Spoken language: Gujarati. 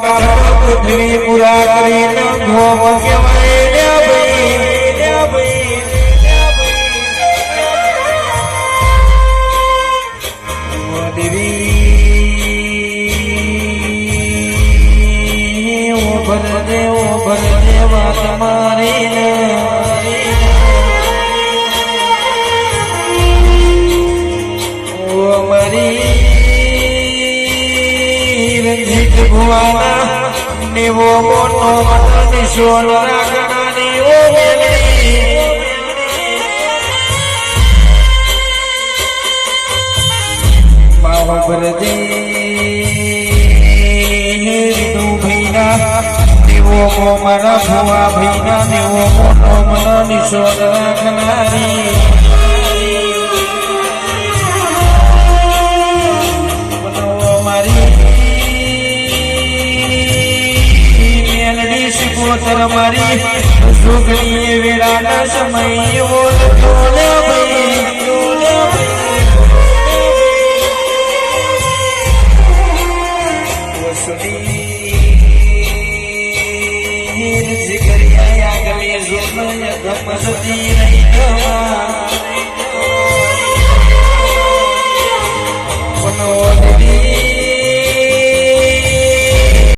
પૃથ્વી પુરા કરીને ધોમ કહેવાય મારી રંજીત ભુવાના દેવો મોટો મતની સોના ગણાની ઓ મેલડી. બાબર દે ભીના મારા ભુવા ભીના દેવો મોટો મનની સોના ગણાની શિકોતર મારી. સુગની વેળાના સમય ઓળખો ને ભાઈ જોન ગમસતી નહીં ગવા